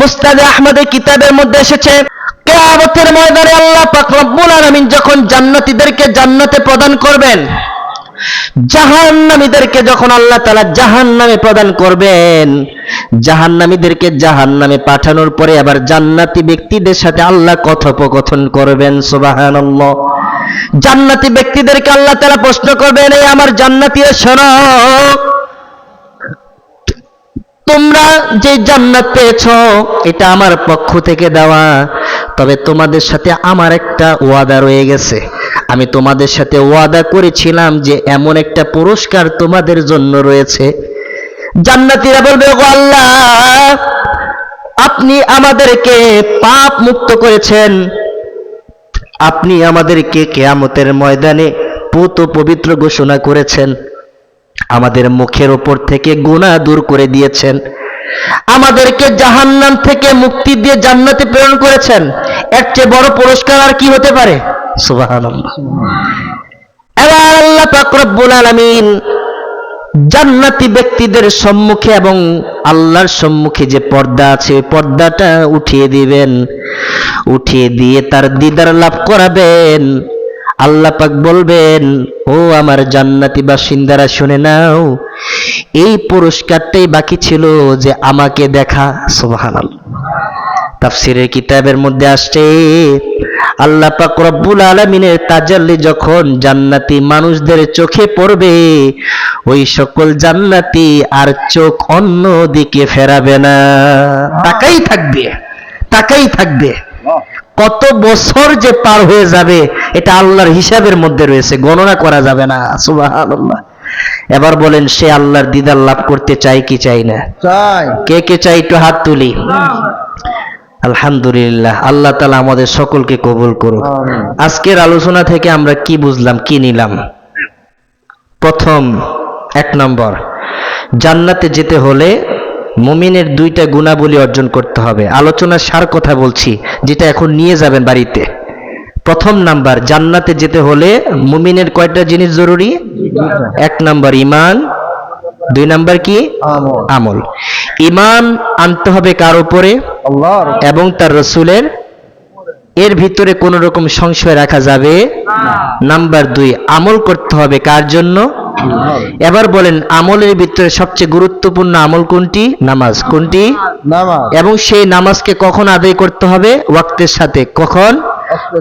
মুস্তাদে আহমদের কিতাবের মধ্যে এসেছে, কেয়ামতের ময়দানে আল্লাহ পাক রব্বুল আলামিন যখন জান্নাতীদেরকে জান্নাতে প্রদান করবেন, জাহান্নামীদেরকে যখন আল্লাহ তাআলা জাহান্নামে প্রদান করবেন, জাহান্নামীদেরকে জাহান্নামে পাঠানোর পরে আবার জান্নাতি ব্যক্তিদের সাথে আল্লাহ কথোপকথন করবেন, সুবহানাল্লাহ। জান্নাতি ব্যক্তিদেরকে আল্লাহ তাআলা প্রশ্ন করবেন, এই আমার জান্নাতীয় শোনো তোমরা যে জান্নাত পেয়েছ, এটা আমার পক্ষ থেকে দেওয়া। তবে তোমাদের সাথে আমার একটা ওয়াদা রয়ে গেছে। আমি তোমাদের সাথে ওয়াদা করেছিলাম যে এমন একটা পুরস্কার তোমাদের জন্য রয়েছে। জান্নাতীরা বলবে, "ওগো আল্লাহ, আপনি আমাদেরকে পাপ মুক্ত করেছেন। আপনি আমাদেরকে কেয়ামতের ময়দানে পুত পবিত্র ঘোষণা করেছেন। আমাদের মুখের ওপর থেকে গুনাহ দূর করে দিয়েছেন। আমাদেরকে জাহান্নাম থেকে মুক্তি দিয়ে জান্নাতে প্রেরণ করেছেন। এর চেয়ে বড় পুরস্কার আর কি হতে পারে? জান্নাতি ব্যক্তিদের সম্মুখে এবং আল্লাহর সম্মুখে যে পর্দা আছে পর্দাটা উঠিয়ে দিবেন। উঠিয়ে দিয়ে তার দিদার লাভ করাবেন। আল্লাহ পাক বলবেন, ও আমার জান্নাতি বাসিন্দারা, শুনে নাও, এই পুরস্কারটাই বাকি ছিল যে আমাকে দেখা। সুবহানাল্লাহ। তাফসিরের কিতাবের মধ্যে আসছে, আল্লাহ পাক রব্বুল আলামিনের তাজাল্লি যখন জান্নাতি মানুষদের চোখে পড়বে, ওই সকল জান্নাতি আর চোখ অন্য দিকে ফেরাবে না। তাকাই থাকবে তাকাই থাকবে। কত বছর যে পার হয়ে যাবে এটা আল্লাহর হিসাবের মধ্যে রয়েছে গণনা করা যাবে না সুবহানাল্লাহ। এবার বলেন সে আল্লাহর দিদার লাভ করতে চাই কি চাই না? কে কে চাই একটু হাত তুলি। আলহামদুলিল্লাহ আল্লাহ তালা আমাদের সকলকে কবুল করুক। আজকের আলোচনা থেকে আমরা কি বুঝলাম কি নিলাম? প্রথম এক নম্বর জান্নাতে যেতে হলে মুমিনের দুইটা গুণাবলী অর্জন করতে হবে। আলোচনার সার কথা বলছি যেটা এখন নিয়ে যাবেন বাড়িতে। প্রথম নাম্বার জান্নাতে যেতে হলে মুমিনের কয়টা জিনিস জরুরি? এক নাম্বার ইমান দুই নাম্বার কি? আমল। ইমান আনতে হবে কার উপরে? এবং তার রসুলের। এর ভিতরে কোনো রকম সংশয় রাখা যাবে নাম্বার দুই আমল করতে হবে কার জন্য? এবার বলেন আমলের ভিতরে সবচেয়ে গুরুত্বপূর্ণ আমল কোনটি? নামাজ। কোনটি? নামাজ। এবং সেই নামাজকে কখন আদায় করতে হবে? ওয়াক্তের সাথে। কখন?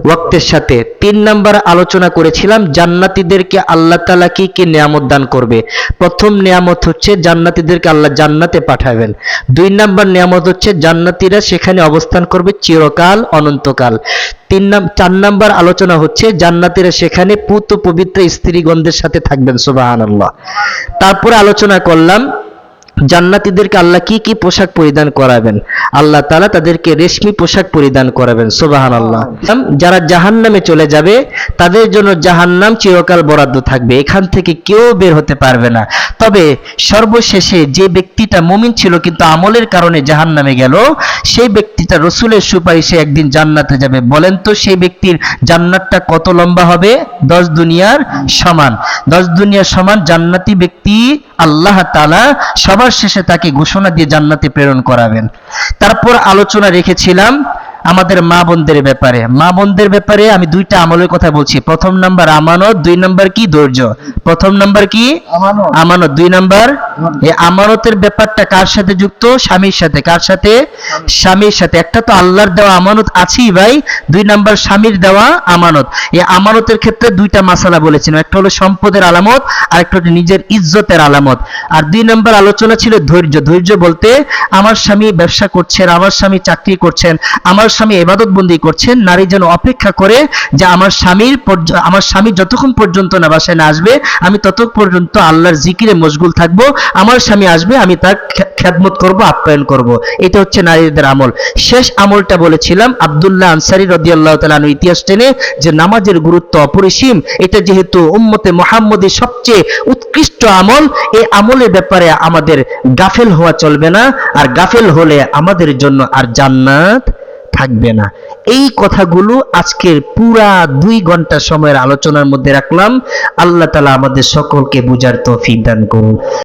ওয়াক্তের সাথে তিন নাম্বার আলোচনা করেছিলাম, জান্নাতীদেরকে আল্লাহ তালা কি কি নিয়ামত দান করবে? প্রথম নিয়ামত হচ্ছে জান্নাতীদেরকে আল্লাহ জান্নাতে পাঠাবেন। দুই নাম্বার নিয়ামত হচ্ছে জান্নাতীরা সেখানে অবস্থান করবে চিরকাল, অনন্তকাল। তিন নাম, চার নাম্বার আলোচনা হচ্ছে জান্নাতীরা সেখানে পুত পবিত্র স্ত্রীগণদের সাথে থাকবেন, সুবাহানাল্লাহ। তারপরে আলোচনা করলাম জান্নাতীদেরকে আল্লাহ কি কি পোশাক পরিধান করাবেন? আল্লাহ তাআলা তাদেরকে রেশমি পোশাক পরিধান করাবেন সুবাহান আল্লাহ যারা জাহান্নামে চলে যাবে, তাদের জন্য জাহান্নাম চিরকাল বরাদ্দ থাকবে। এখান থেকে কেউ বের হতে পারবে না। তবে সর্বশেষে যে ব্যক্তিটা মুমিন ছিল, কিন্তু আমলের কারণে জাহান্নামে গেল, সেই ব্যক্তিটা রসুলের সুপারিশে একদিন জান্নাতে যাবে। বলেন তো, সেই ব্যক্তির জান্নাতটা কত লম্বা হবে? দশ দুনিয়ার সমান। দশ দুনিয়ার সমান জান্নাতি ব্যক্তি আল্লাহ তালা সবার শেষে তাকে ঘোষণা দিয়ে জান্নাতে প্রেরণ করাবেন। তারপর আলোচনা রেখেছিলাম আমাদের মা বোনদের ব্যাপারে। মা বোনদের ব্যাপারে আমি দুইটা আমলের কথা বলছি। প্রথম নাম্বার আমানত দুই নাম্বার কি? ধৈর্য। প্রথম নাম্বার কি? আমানত। দুই নাম্বার এই আমানতের ব্যাপারটা কার সাথে যুক্ত? স্বামীর সাথে। কার সাথে? স্বামীর। সাথে। একটা তো আল্লাহর দেওয়া আমানত আছেই ভাই। দুই নাম্বার স্বামীর দেওয়া আমানত। এই আমানতের ক্ষেত্রে দুইটা মাসালা বলেছিলাম। একটা হলো সম্পদের আলামত আর একটা হলো নিজের ইজ্জতের আলামত। আর দুই নাম্বার আলোচনা ছিল ধৈর্য। ধৈর্য বলতে আমার স্বামী ব্যবসা করছেন আমার স্বামী চাকরি করছেন আমার স্বামী এবাদত বন্দি করছেন, নারী যেন অপেক্ষা করে যে আমার স্বামীর আমার স্বামী যতক্ষণ পর্যন্ত না বাসায় না আসবে, আমি তত পর্যন্ত আল্লাহর জিকিরে মশগুল থাকব, আমার স্বামী আসবে, আমি তার খে- খেদমত করব, আপ্যায়ন করব। এটা হচ্ছে নারীদের আমল। শেষ আমলটা বলেছিলাম, আব্দুল্লাহ আনসারী রদিয়াল্লাহ তালানু ইতিহাস টেনে যে নামাজের গুরুত্ব অপরিসীম, এটা যেহেতু উম্মতে মোহাম্মদের সবচেয়ে উৎকৃষ্ট আমল, এই আমলের ব্যাপারে আমাদের গাফেল হওয়া চলবে না, আর গাফেল হলে আমাদের জন্য আর জান্নাত থাকবে না। এই কথাগুলো আজকের পুরা দুই ঘণ্টা সময়ের আলোচনার মধ্যে রাখলাম। আল্লাহ তালা আমাদের সকলকে বুঝার তৌফিক দান করুন।